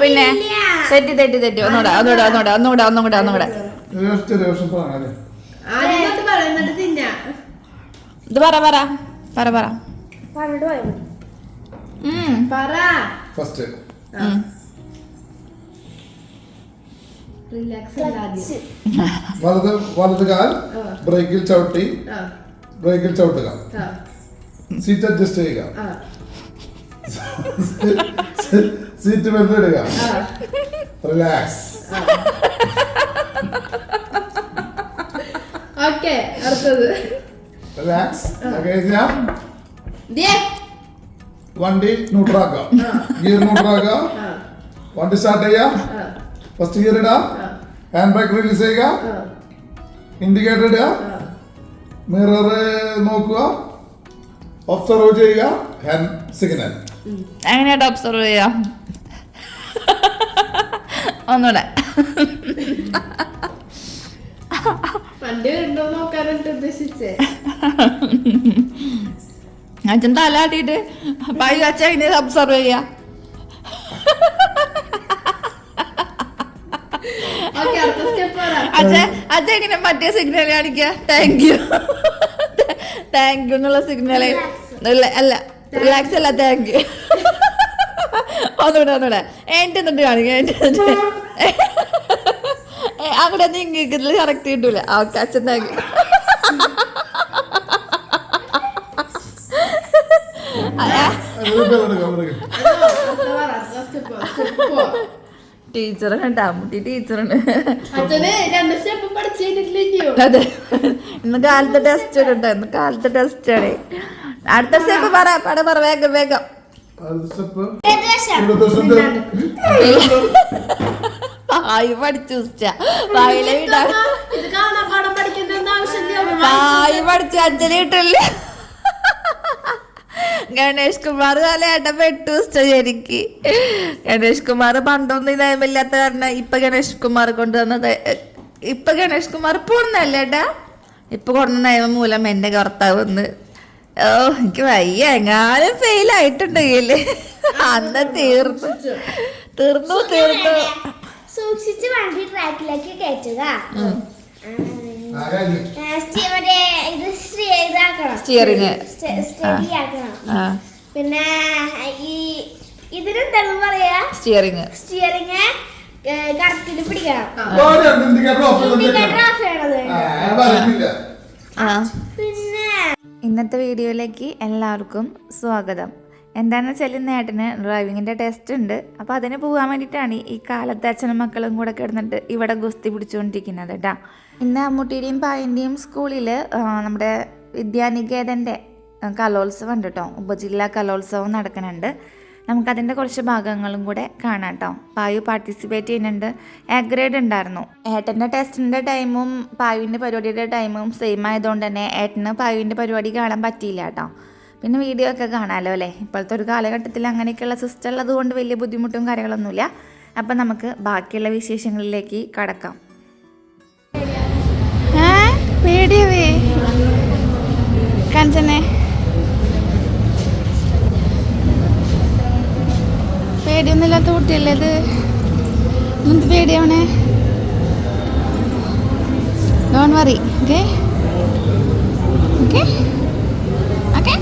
പിന്നെ തെറ്റി തെറ്റി തെറ്റി. ഒന്നുകൂടെ ഒന്നുകൂടെ ഒന്നുകൂടെ ഒന്നുകൂടെ ഒന്നുകൂടെ ഒന്നുകൂടെ. തിന്നാ. ഇത് പറ പറ. പറ പറ. ഫസ്റ്റ് വലത് വലത് കാൽ. ബ്രേക്കിൽ ചവിട്ടി ആ. ബ്രേക്കിൽ ചവിട്ടുക. ആ. സീറ്റ് അഡ്ജസ്റ്റ് ചെയ്യുക. സീറ്റ് ബെൽറ്റ് ഇടുക. റിലാക്സ് ഓക്കെ അടുത്തത്. റിലാക്സ്. വണ്ടി ന്യൂട്രാക്കുക. ഗിയർ ന്യൂട്രാക്കുക വണ്ടി സ്റ്റാർട്ട് ചെയ്യുക. ഫസ്റ്റ് ഗിയർ ഇടുക. ഹാൻഡ് ബ്രേക്ക് റിലീസ് ചെയ്യുക. ഇൻഡിക്കേറ്റർ ഇടുക. മിറർ നോക്കുക. ഒബ്സർവ് ചെയ്യുക ഹാൻഡ് സിഗ്നൽ എങ്ങനെയായിട്ട് ഒബ്സർവ് ചെയ്യാം ഒന്നുകൂടെ. വണ്ടി ഉണ്ടോ നോക്കാനായിട്ട് ഉദ്ദേശിച്ചേ. അച്ഛൻ തലാട്ടിട്ട് പൈ അച്ഛൻ എങ്ങനെ ഒബ്സർവ് ചെയ്യാ അച്ഛൻ അച്ഛൻ എങ്ങനെ മറ്റേ സിഗ്നൽ കാണിക്കുക? താങ്ക് യു താങ്ക് യു എന്നുള്ള സിഗ്നൽ അല്ല റിലാക്സ് അല്ല താങ്ക് യു ഒന്നുകൂടെ ഒന്നുകൂടെ എന്റെ എന്നിട്ട് കാണിക്കുക എന്റെ എന്നിട്ട് അങ്ങോട്ട് നിങ്ങൾക്ക് കറക്റ്റ് കിട്ടൂല ഓക്കെ അച്ഛൻ താങ്ക് യു അടുത്ത പറ അടുത്ത സ്റ്റെപ്പ് സ്റ്റെപ്പ് ടീച്ചറാണ് കേട്ടോ അമ്മൂട്ടി ടീച്ചറാണ്. അതെ. ഇന്ന് കാലത്തെ ടെസ്റ്റ് ഉണ്ട് ഇന്ന് കാലത്തെ ടെസ്റ്റ് ആണ്. അടുത്ത സ്റ്റെപ്പ് പറ പട പറ വേഗം വേഗം. പായ പഠിച്ചു ഉച്ച. വായിലെ വിടാ ഇത് കാണാൻ പാഠം പഠിക്കേണ്ട ആവശ്യമില്ല വായി പഠിച്ചു അച്ഛനെ കിട്ടില്ല ഗണേഷ് കുമാർ കാലയാട്ട പെട്ടു ശരിക്ക് ഗണേഷ് കുമാർ പണ്ടൊന്നും ഈ നയമില്ലാത്ത കാരണം ഇപ്പൊ ഗണേഷ് കുമാർ കൊണ്ടുവന്നത്. ഇപ്പൊ ഗണേഷ് കുമാർ പോണെന്നല്ലേ ഏട്ടാ? ഇപ്പൊ കൊണ്ടുവന്ന നിയമം മൂലം എന്റെ കർത്താവ് വന്ന്. ഓ എനിക്ക് വയ്യ. എങ്ങാനും ഫെയിൽ ആയിട്ടുണ്ടെങ്കിൽ. അന്ന് തീർന്നു. തീർന്നു തീർന്നു. സൂക്ഷിച്ച് വണ്ടി ട്രാക്കിലേക്ക് കയറ്റുക. ഉം. ആ, സ്റ്റീ- മറ്റേ ഇത് സ്റ്റീ- ഇതാക്കണം. Steering. സ്റ്റഡി ആക്കണം. പിന്നെ ഈ ഇതിനെന്താണ് പറയാ? സ്റ്റിയറിങ് സ്റ്റിയറിങ് കറക്റ്റിൽ പിടിക്കണം. പിന്നെ ഇന്നത്തെ വീഡിയോയിലേക്ക് എല്ലാവർക്കും സ്വാഗതം. എന്താണെന്ന് വെച്ചാൽ ഇന്ന് ഏട്ടന് ഡ്രൈവിങ്ങിന്റെ ടെസ്റ്റ് ഉണ്ട്. അപ്പോൾ അതിന് പോകാൻ വേണ്ടിയിട്ടാണ് ഈ കാലത്തെ അച്ഛനും മക്കളും കൂടെ കിടന്നിട്ട് ഇവിടെ ഗുസ്തി പിടിച്ചുകൊണ്ടിരിക്കുന്നത് കേട്ടോ ഇന്ന് അമ്മൂട്ടിയുടെയും പായന്റെയും സ്കൂളിൽ നമ്മുടെ വിദ്യാനികേതന്റെ കലോത്സവം ഉണ്ട് കേട്ടോ ഉപജില്ലാ കലോത്സവം നടക്കുന്നുണ്ട് നമുക്കതിന്റെ കുറച്ച് ഭാഗങ്ങളും കൂടെ കാണാം കേട്ടോ പായു പാർട്ടിസിപ്പേറ്റ് ചെയ്യുന്നുണ്ട്. എ ഗ്രേഡ് ഉണ്ടായിരുന്നു. ഏട്ടന്റെ ടെസ്റ്റിന്റെ ടൈമും പായുവിന്റെ പരിപാടിയുടെ ടൈമും സെയിം ആയതുകൊണ്ട് തന്നെ ഏട്ടന് പായുവിന്റെ പരിപാടി കാണാൻ പറ്റിയില്ല കേട്ടോ പിന്നെ വീഡിയോ ഒക്കെ കാണാമല്ലോ അല്ലേ? ഇപ്പോഴത്തെ ഒരു കാലഘട്ടത്തിൽ അങ്ങനെയൊക്കെയുള്ള സിസ്റ്റം ഉള്ളതുകൊണ്ട് വലിയ ബുദ്ധിമുട്ടും കാര്യങ്ങളൊന്നുമില്ല. അപ്പം നമുക്ക് ബാക്കിയുള്ള വിശേഷങ്ങളിലേക്ക് കടക്കാം. പേടിയവേ. കാണിച്ചെന്നെ പേടിയൊന്നുമില്ലാത്ത കുട്ടിയല്ലേ ഇത്? എന്ത് പേടിയാവണേ don't worry okay okay okay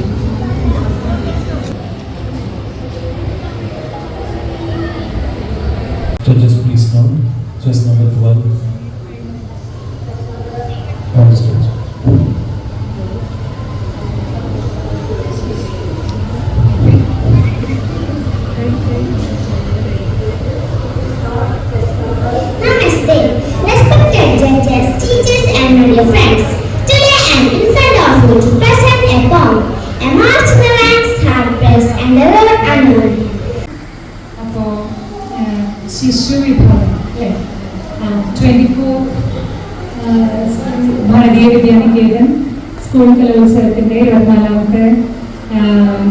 school കലോത്സവത്തിന്റെ ഇരുപത്തിനാലാമത്തെ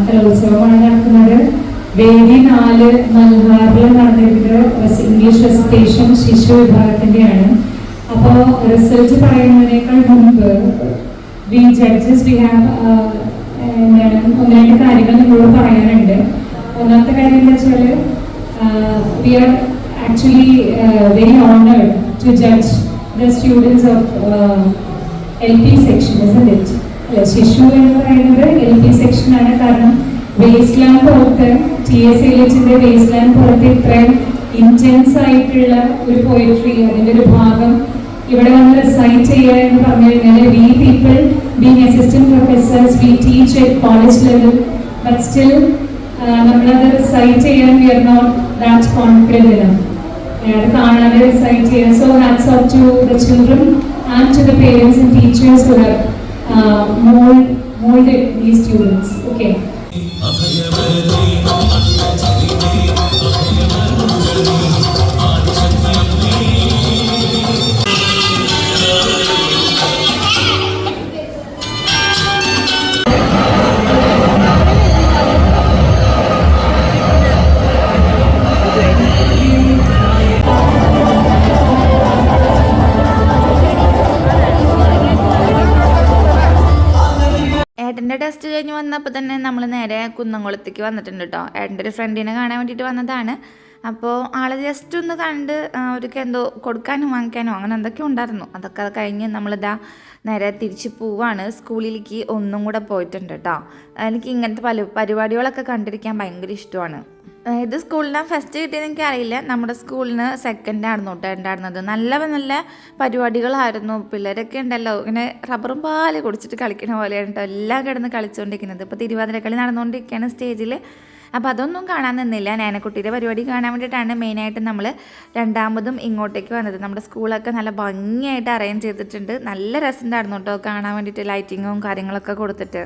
കലോത്സവമാണ് നടക്കുന്നത്. വേദി നാല് മൽഹാറിൽ നടന്നിരുന്നത് ഇംഗ്ലീഷ് റെസിറ്റേഷൻ ശിശു വിഭാഗത്തിന്റെയാണ്. അപ്പോൾ റിസൾട്ട് പറയുന്നതിനേക്കാൾ മുമ്പ് വി ജഡ്ജസ് വി ഹാവ് എന്താണ് ഒന്ന് രണ്ട് കാര്യങ്ങൾ നിങ്ങളോട് പറയാനുണ്ട്. ഒന്നാമത്തെ കാര്യം എന്താ വെച്ചാൽ we are actually very honoured to judge the students of L P section അല്ല? ശിശു എന്ന് പറയുന്നത് എൽ പി സെക്ഷനാണ് കാരണം വേസ്റ്റ് ലാൻഡ് പുറത്ത് ടി എസ് എലിച്ചിന്റെ വേസ്റ്റ് ലാൻഡ് പുറത്ത് ഇത്രയും ഇന്റൻസ് ആയിട്ടുള്ള ഒരു പോയട്രി അതിന്റെ ഒരു ഭാഗം ഇവിടെ വന്ന് റിസൈറ്റ് ചെയ്യുക എന്ന് പറഞ്ഞു കഴിഞ്ഞാൽ we people being assistant professors we teach at college level but still നമ്മളത് റിസൈറ്റ് ചെയ്യാൻ we are not that confident അത് കാണാതെ റിസൈറ്റ് ചെയ്യാൻ so hats off to the children and to the parents and teachers who have uh, mold, molded these students. Okay. ഏട്ടന്റെ test കഴിഞ്ഞ് വന്നപ്പോൾ തന്നെ നമ്മൾ നേരെ കുന്നംകുളത്തേക്ക് വന്നിട്ടുണ്ട് കേട്ടോ ഏട്ടന്റെ ഒരു ഫ്രണ്ടിനെ കാണാൻ വേണ്ടിയിട്ട് വന്നതാണ്. അപ്പോൾ ആളെ ജസ്റ്റ് ഒന്ന് കണ്ട് അവർക്ക് എന്തോ കൊടുക്കാനും വാങ്ങിക്കാനോ അങ്ങനെ എന്തൊക്കെ ഉണ്ടായിരുന്നു. അതൊക്കെ അത് കഴിഞ്ഞ് നമ്മളിതാ നേരെ തിരിച്ച് പോവാണ്. സ്കൂളിലേക്ക് ഒന്നും കൂടെ പോയിട്ടുണ്ട് കേട്ടോ എനിക്ക് ഇങ്ങനത്തെ പല പരിപാടികളൊക്കെ കണ്ടിരിക്കാൻ ഭയങ്കര ഇഷ്ടമാണ്. ഇത് സ്കൂളിന് ഫസ്റ്റ് കിട്ടിയത് എനിക്ക് അറിയില്ല നമ്മുടെ സ്കൂളിന് സെക്കൻഡ് ആയിരുന്നു കേട്ടോ ഉണ്ടായിരുന്നത്. നല്ല നല്ല പരിപാടികളായിരുന്നു. പിള്ളേരൊക്കെ ഉണ്ടല്ലോ. ഇങ്ങനെ റബ്ബറും പാൽ കുടിച്ചിട്ട് കളിക്കണ പോലെയാണ് കേട്ടോ എല്ലാം കിടന്ന് കളിച്ചുകൊണ്ടിരിക്കുന്നത് ഇപ്പോൾ തിരുവാതിരക്കളി നടന്നുകൊണ്ടിരിക്കുകയാണ് സ്റ്റേജിൽ അപ്പോൾ അതൊന്നും കാണാൻ നിന്നില്ല. നാനക്കുട്ടിയുടെ പരിപാടി കാണാൻ വേണ്ടിയിട്ടാണ് മെയിനായിട്ട് നമ്മൾ രണ്ടാമതും ഇങ്ങോട്ടേക്ക് വന്നത്. നമ്മുടെ സ്കൂളൊക്കെ നല്ല ഭംഗിയായിട്ട് അറേഞ്ച് ചെയ്തിട്ടുണ്ട്. നല്ല രസമുണ്ടായിരുന്നു കേട്ടോ കാണാൻ വേണ്ടിയിട്ട് ലൈറ്റിങ്ങും കാര്യങ്ങളൊക്കെ കൊടുത്തിട്ട്.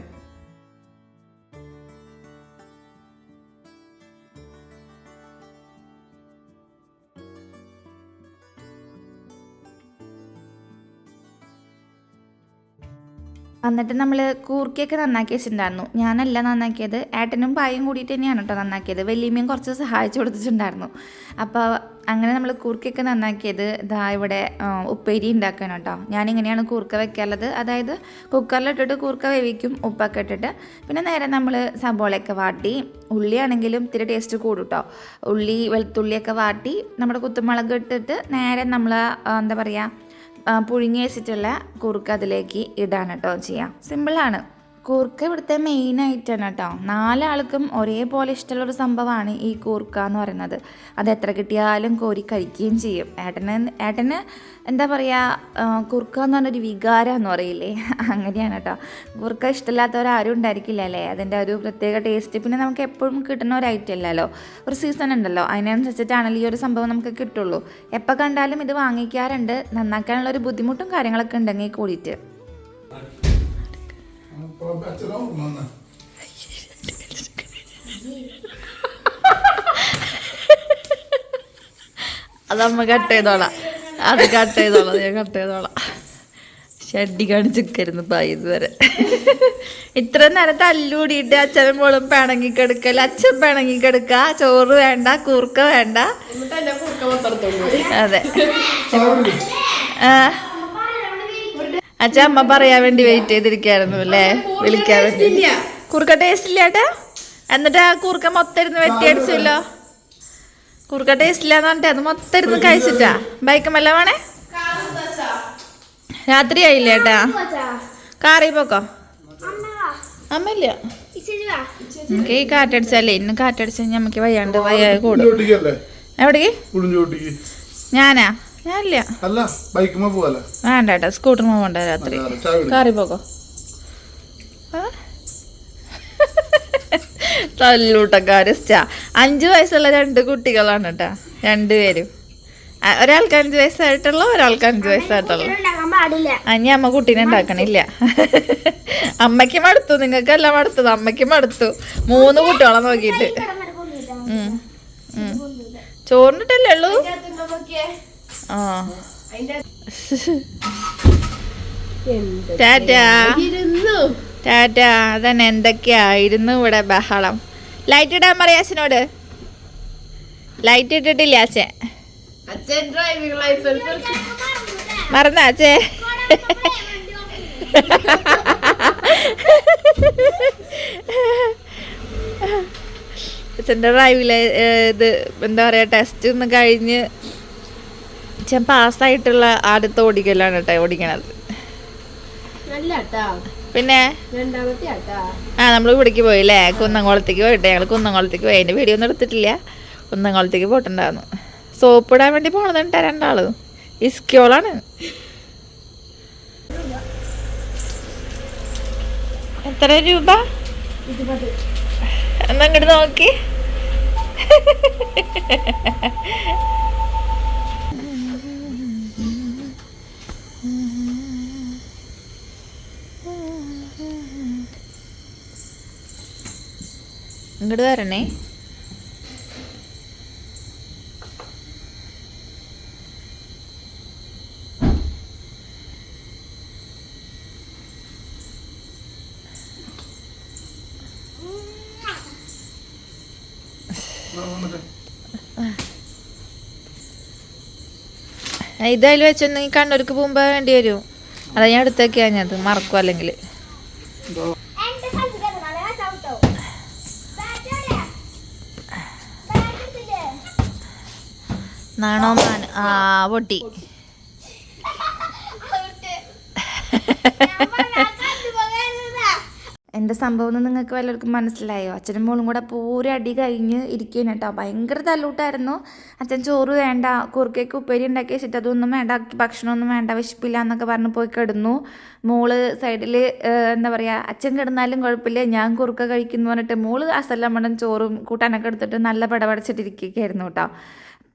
എന്നിട്ട് നമ്മൾ കൂർക്കയൊക്കെ നന്നാക്കി വെച്ചിട്ടുണ്ടായിരുന്നു. ഞാനല്ല നന്നാക്കിയത്. ഏട്ടനും പായും കൂടിയിട്ട് തന്നെയാണ് കേട്ടോ നന്നാക്കിയത്. വലിയമ്മയും കുറച്ച് സഹായിച്ചു കൊടുത്തിട്ടുണ്ടായിരുന്നു. അപ്പോൾ അങ്ങനെ നമ്മൾ കൂർക്കയൊക്കെ നന്നാക്കിയത് ഇതാ ഇവിടെ ഉപ്പേരി ഉണ്ടാക്കണം കേട്ടോ ഞാനിങ്ങനെയാണ് കൂർക്ക വെക്കാറുള്ളത്. അതായത് കുക്കറിലിട്ടിട്ട് കൂർക്ക വേവിക്കും ഉപ്പൊക്കെ ഇട്ടിട്ട്. പിന്നെ നേരെ നമ്മൾ സബോളയൊക്കെ വാട്ടി ഉള്ളിയാണെങ്കിലും ഇത്തിരി ടേസ്റ്റ് കൂടും കേട്ടോ ഉള്ളി വെളുത്തുള്ളിയൊക്കെ വാട്ടി നമ്മുടെ കുത്തുമുളക് ഇട്ടിട്ട് നേരെ നമ്മൾ എന്താ പറയുക പുഴുങ്ങി വെച്ചിട്ടുള്ള കുറുക്ക് അതിലേക്ക് ഇടാണ് കേട്ടോ ചെയ്യാം. സിമ്പിളാണ് കൂർക്ക ഇവിടുത്തെ മെയിൻ ഐറ്റം കേട്ടോ. നാലാൾക്കും ഒരേപോലെ ഇഷ്ടമുള്ളൊരു സംഭവമാണ് ഈ കൂർക്ക എന്ന് പറയുന്നത്. അത് എത്ര കിട്ടിയാലും കോരി കഴിക്കുകയും ചെയ്യും. ഏട്ടന് ഏട്ടന് എന്താ പറയുക കുർക്ക എന്ന് പറഞ്ഞൊരു വികാരം എന്ന് പറയില്ലേ? അങ്ങനെയാണ് കേട്ടോ. കുർക്ക ഇഷ്ടമില്ലാത്തവരാരും ഉണ്ടായിരിക്കില്ല അല്ലേ? അതിന്റെ ഒരു പ്രത്യേക ടേസ്റ്റ് പിന്നെ നമുക്ക് എപ്പോഴും കിട്ടുന്ന ഒരു ഐറ്റം അല്ലല്ലോ. ഒരു സീസൺ ഉണ്ടല്ലോ. അതിനനുസരിച്ചിട്ടാണല്ലോ ഈ ഒരു സംഭവം നമുക്ക് കിട്ടുള്ളൂ. എപ്പോൾ കണ്ടാലും ഇത് വാങ്ങിക്കാറുണ്ട്. നന്നാക്കാനുള്ള ഒരു ബുദ്ധിമുട്ടും കാര്യങ്ങളൊക്കെ ഉണ്ടെങ്കിൽ കൂടിയിട്ട്. അച്ഛനോ വന്ന് അത് അമ്മ കട്ട് ചെയ്തോളാം. അത് കട്ട് ചെയ്തോളാം ഞാൻ കട്ട് ചെയ്തോളാം. ഷഡ്ഡി കാണിച്ചിരിക്കരുന്നു പായ ഇതുവരെ. ഇത്ര നേരം തല്ലൂടിയിട്ട് അച്ഛനും മോളും പിണങ്ങി കിടക്കൽ അച്ഛൻ പിണങ്ങി കിടക്ക. ചോറ് വേണ്ട കൂർക്ക വേണ്ട. അതെ. ആ. അച്ഛൻ അമ്മ പറയാൻ വേണ്ടി വെയിറ്റ് ചെയ്തിരിക്കായിരുന്നു അല്ലേ? വിളിക്കാൻ വേണ്ടി. കുറുക്ക ടേസ്റ്റ് ഇല്ല ഏട്ടാ. എന്നിട്ട് ആ കുറുക്ക മൊത്തം ഇരുന്ന് വെട്ടിയടിച്ചല്ലോ കുറുക്ക ടേസ്റ്റ് ഇല്ലാന്ന് പറഞ്ഞിട്ട് അത് മൊത്തം ഇരുന്ന് കഴിച്ചിട്ടാ. ബൈക്കുമല്ല മെല്ലെ വേണേ? രാത്രി ആയില്ലേ ഏട്ടാ? കാറി പോക്കോ? അമ്മയില്ല. നമുക്ക് ഈ കാറ്റടിച്ചാലേ ഇന്ന് കാറ്റടിച്ച നമുക്ക് വയ്യാണ്ട് വയ്യാതെ കൂടും. എവിടെ എവിടേക്ക്? ഞാനാ? ഞാനില്ല. അല്ല ബൈക്കുമ്പോ പോവല്ലേ വേണ്ട ഏട്ടാ സ്കൂട്ടറിന് പോകണ്ട രാത്രി. കാറി പോകോ. തല്ലൂട്ടക്കാരസ്റ്റാ അഞ്ചു വയസ്സുള്ള രണ്ട് കുട്ടികളാണ് കേട്ടാ രണ്ടുപേരും ഒരാൾക്ക് അഞ്ചു വയസ്സായിട്ടുള്ള ഒരാൾക്ക് അഞ്ചു വയസ്സായിട്ടുള്ള. അനി അമ്മ കുട്ടീനെ ഉണ്ടാക്കണില്ല. അമ്മയ്ക്ക് മടുത്തു നിങ്ങൾക്കെല്ലാം മടുത്തത് അമ്മയ്ക്ക് മടുത്തു. മൂന്ന് കുട്ടികളെ നോക്കിയിട്ട്. ഉം. ഉം. ചോറിനിട്ടല്ലേ ഉള്ളൂ? ആ. എന്തൊക്കെയായിരുന്നു ഇവിടെ ബഹളം. ലൈറ്റ് ഇടാൻ പറയാസിനോട് ലൈറ്റ് ഇട്ടിട്ടില്ല അച്ഛൻ. മറന്ന അച്ഛേ അച്ഛന്റെ ഡ്രൈവിലെ ഇത് എന്താ പറയുക ടെസ്റ്റ് ഒന്ന് കഴിഞ്ഞ് അച്ഛൻ പാസ്സായിട്ടുള്ള ആദ്യത്തെ ഓടിക്കലാണ് കേട്ടോ ഓടിക്കണത്. പിന്നെ? ആ നമ്മൾ ഇവിടേക്ക് പോയില്ലേ കുന്നംകുളത്തേക്ക് പോയിട്ട്. ഞങ്ങൾ കുന്നംകുളത്തേക്ക് പോയി. അതിന്റെ വീഡിയോ ഒന്നും എടുത്തിട്ടില്ല. കുന്നംകുളത്തേക്ക് പോയിട്ടുണ്ടായിരുന്നു സോപ്പ് ഇടാൻ വേണ്ടി പോണതുണ്ട് രണ്ടാൾ. ഇസ്ക്യോളാണ് എത്ര രൂപ? എന്നാ ഇങ്ങോട്ട് നോക്കി. ഇങ്ങോട്ട് വരണേ. ഇതായാലും വെച്ചൊന്നെങ്കിൽ കണ്ണൂർക്ക് പോകുമ്പോൾ വേണ്ടി വരും. അതാ ഞാൻ എടുത്തേക്ക് ഞാൻ മറക്കും അല്ലെങ്കിൽ ഇതോ. എന്റെ സ്ഥലത്ത് കിടന്നാലേ ഞാൻ ചവിട്ടോ. ബാറ്റ് എവിടെയാ? ബാറ്റ് എടുത്തില്ലേ? നാണോ മാൻ ആ പൊട്ടി. കണ്ടുപോകാനുള്ളതാ. സംഭവം ഒന്നും നിങ്ങൾക്ക് വല്ലവർക്കും മനസ്സിലായോ? അച്ഛനും മോളും കൂടെ പൂരം അടി കഴിഞ്ഞ് ഇരിക്കുകയാണ് കേട്ടോ ഭയങ്കര തല്ലൂട്ടായിരുന്നു. അച്ഛൻ ചോറ് വേണ്ട കുറുക്കേക്ക് ഉപ്പേരി ഉണ്ടാക്കി വെച്ചിട്ട് അതൊന്നും വേണ്ട ഭക്ഷണമൊന്നും വേണ്ട വിശപ്പില്ല എന്നൊക്കെ പറഞ്ഞ് പോയി കിടന്നു. മോൾ സൈഡിൽ എന്താ പറയുക അച്ഛൻ കിടന്നാലും കുഴപ്പമില്ല ഞാൻ കുറുക്ക കഴിക്കുന്നു പറഞ്ഞിട്ട് മോൾ അസല്ലമ്മടം ചോറും കൂട്ടാനൊക്കെ എടുത്തിട്ട് നല്ല പടപടച്ചിട്ടിരിക്കുകയായിരുന്നു കേട്ടോ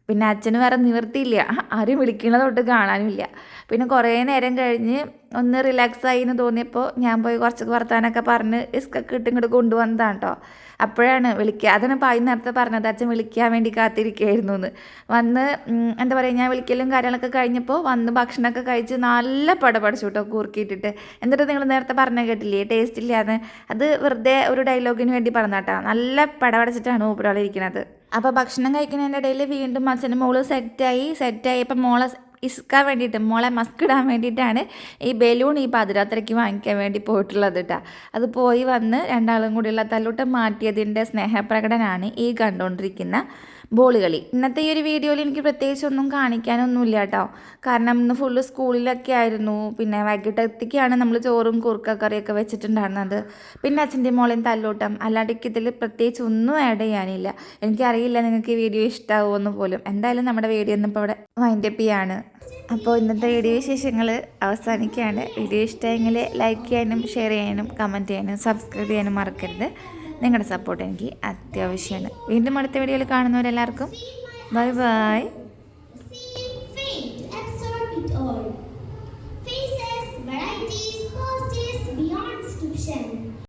പിന്നെ അച്ഛന് വേറെ നിവൃത്തിയില്ല. ആരും വിളിക്കണത് തൊട്ട് കാണാനുമില്ല. പിന്നെ കുറേ നേരം കഴിഞ്ഞ് ഒന്ന് റിലാക്സ് ആയി എന്ന് തോന്നിയപ്പോൾ ഞാൻ പോയി കുറച്ച് വർത്താനൊക്കെ പറഞ്ഞ് ഇസ്കൊക്കെ ഇട്ട് ഇങ്ങോട്ട് കൊണ്ടുവന്നതാണ് കേട്ടോ അപ്പോഴാണ് വിളിക്കുക അതാണ് പായി നേരത്തെ പറഞ്ഞത് അച്ഛൻ വിളിക്കാൻ വേണ്ടി കാത്തിരിക്കുകയായിരുന്നു എന്ന് വന്ന് എന്താ പറയുക ഞാൻ വിളിക്കലും കാര്യങ്ങളൊക്കെ കഴിഞ്ഞപ്പോൾ വന്ന് ഭക്ഷണമൊക്കെ കഴിച്ച് നല്ല പടപടിച്ചു കേട്ടോ കൂർക്കിയിട്ടിട്ട് എന്നിട്ട് നിങ്ങൾ നേരത്തെ പറഞ്ഞ കേട്ടില്ലേ ടേസ്റ്റ് ഇല്ലാന്ന്. അത് വെറുതെ ഒരു ഡയലോഗിന് വേണ്ടി പറഞ്ഞാട്ടോ നല്ല പടപടച്ചിട്ടാണ് ഊപ്പരാളിരിക്കുന്നത് അപ്പോൾ ഭക്ഷണം കഴിക്കുന്നതിന്റെ ഇടയിൽ വീണ്ടും അച്ഛന്റെ മോൾ സെറ്റായി സെറ്റായി ഇപ്പം മോളെ ഇസ്ക്കാൻ വേണ്ടിയിട്ട് മോളെ മസ്ക് ഇടാൻ വേണ്ടിയിട്ടാണ് ഈ ബലൂൺ ഈ പാതിരാത്രയ്ക്ക് വാങ്ങിക്കാൻ വേണ്ടി പോയിട്ടുള്ളത് കേട്ടോ അത് പോയി വന്ന് രണ്ടാളും കൂടിയുള്ള തല്ലൂട്ടം മാറ്റിയതിന്റെ സ്നേഹപ്രകടനാണ് ഈ കണ്ടുകൊണ്ടിരിക്കുന്ന ബോളുകളി ഇന്നത്തെ ഈ ഒരു വീഡിയോയിൽ എനിക്ക് പ്രത്യേകിച്ച് ഒന്നും കാണിക്കാനൊന്നുമില്ല കേട്ടോ കാരണം ഇന്ന് ഫുള്ള് സ്കൂളിലൊക്കെ ആയിരുന്നു. പിന്നെ വൈകിട്ടത്തേക്കാണ് നമ്മൾ ചോറും കുറുക്കക്കറിയൊക്കെ വെച്ചിട്ടുണ്ടായിരുന്നത്. പിന്നെ അച്ഛന്റെ മോളെയും തല്ലൂട്ടം അല്ലാണ്ട് ഇതിൽ പ്രത്യേകിച്ച് ഒന്നും ആഡ് ചെയ്യാനില്ല. എനിക്കറിയില്ല നിങ്ങൾക്ക് ഈ വീഡിയോ ഇഷ്ടമാവുമെന്ന് പോലും. എന്തായാലും നമ്മുടെ വീഡിയോ ഒന്നും ഇപ്പോൾ ഇവിടെ വൈൻഡപ്പ് ചെയ്യാണ്. അപ്പോൾ ഇന്നത്തെ വീഡിയോ വിശേഷങ്ങൾ അവസാനിക്കുകയാണ്. വീഡിയോ ഇഷ്ടമെങ്കിൽ ലൈക്ക് ചെയ്യാനും ഷെയർ ചെയ്യാനും കമന്റ് ചെയ്യാനും സബ്സ്ക്രൈബ് ചെയ്യാനും മറക്കരുത്. നിങ്ങളുടെ സപ്പോർട്ട് എനിക്ക് അത്യാവശ്യമാണ്. വീണ്ടും അടുത്ത വീഡിയോയിൽ കാണുന്നവരെല്ലാവർക്കും ബൈ ബൈ